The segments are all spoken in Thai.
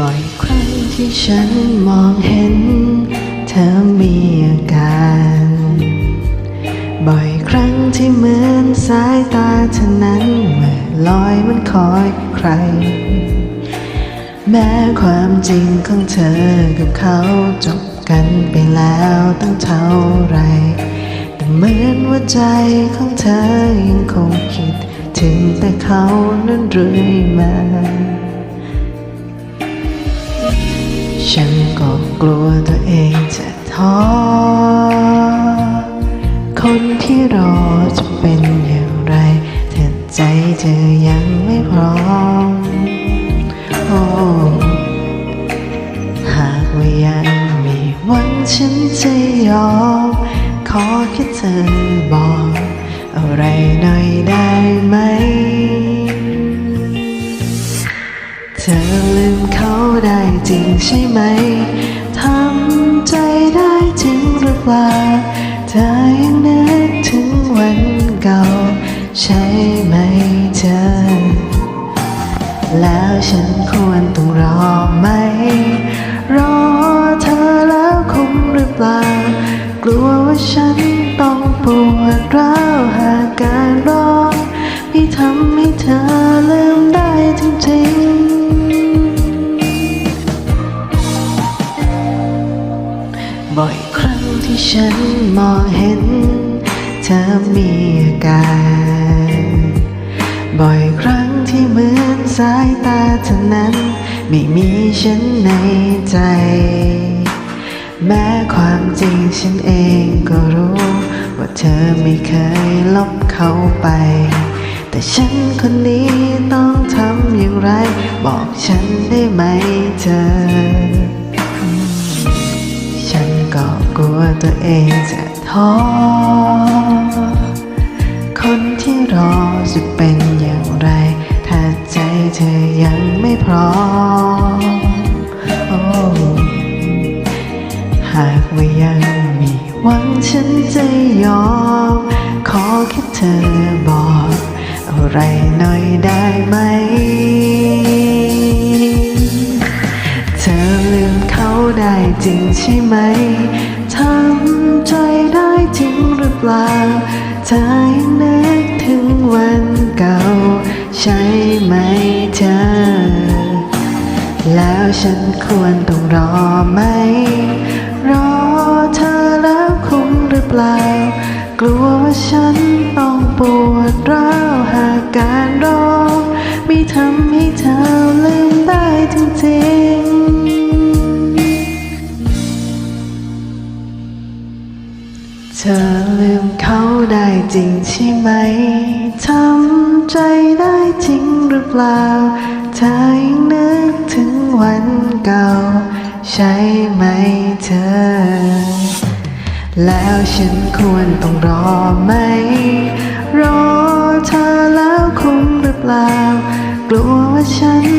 บ่อยครั้งที่ฉันมองเห็น เธอมีอาการ บ่อยครั้งที่เหมือนสายตาเธอนั้นเมื่อลอยมันคอยใคร แม้ความจริงของเธอกับเขาจบกันไปแล้วตั้งเท่าไร แต่เหมือนว่าใจของเธอยังคงคิด ถึงแต่เขานั้นเรื่อยมา ฉันก็กลัวตัวเองจะท้อ คนที่รอจะเป็นอย่างไรถ้าใจเธอยังไม่พร้อม โอ้หากว่ายังมีหวังฉันจะยอม ขอแค่เธอบอก อะไรหน่อยได้ไหม เธอ ได้จริงใช่ไหม ทำใจได้จริงหรือเปล่าเธอยังนึกถึงวันเก่า ใช่ไหมเธอ แล้วฉันควรต้องรอไหม รอเธอแล้วคุ้มหรือเปล่า กลัวว่าฉันต้องปวดร้าวหากการรอไม่ทำให้เธอลืมได้จริงๆ ฉันมองเห็น เธอมีอาการ บ่อยครั้งที่เหมือนสายตาเธอนั้น ไม่มีฉันในใจ แม้ความจริงฉันเองก็รู้ ว่าเธอไม่เคยลบเขาไป แต่ฉันคนนี้ต้องทำอย่างไร บอกฉันได้ไหมเธอ ตัวเองจะท้อ คนที่รอจะเป็นอย่างไร ถ้าใจเธอยังไม่พร้อมโอ้หากว่ายังมีหวังฉันจะยอม ขอแค่เธอบอก อะไรหน่อยได้ไหม ใช่ไหมทำใจได้จริงหรือเปล่าเธอนึกถึงวันเก่า ใช่ไหมเธอ แล้วฉันควรต้องรอไหม รอเธอแล้วคุ้มหรือเปล่า กลัวว่าฉันต้องปวดร้าวหากการรอไม่ทำ เธอลืมเขาได้จริงใช่ไหม ทำใจได้จริงหรือเปล่าเธอยังนึกถึงวันเก่า ใช่ไหมเธอ แล้วฉันควรต้องรอไหม รอเธอแล้วคุ้มหรือเปล่า กลัวว่าฉัน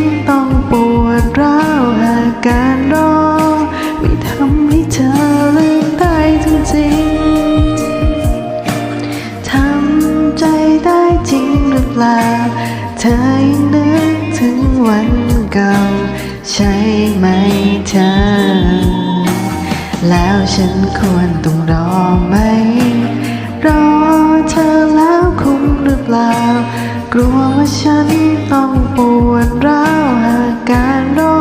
ปล่า เธอยังนึกถึงวันเก่า ใช่ไหมเธอ แล้วฉันควรต้องรอไหม รอเธอแล้วคุ้มหรือเปล่า กลัวว่าฉันต้องปวดร้าวหากการรอ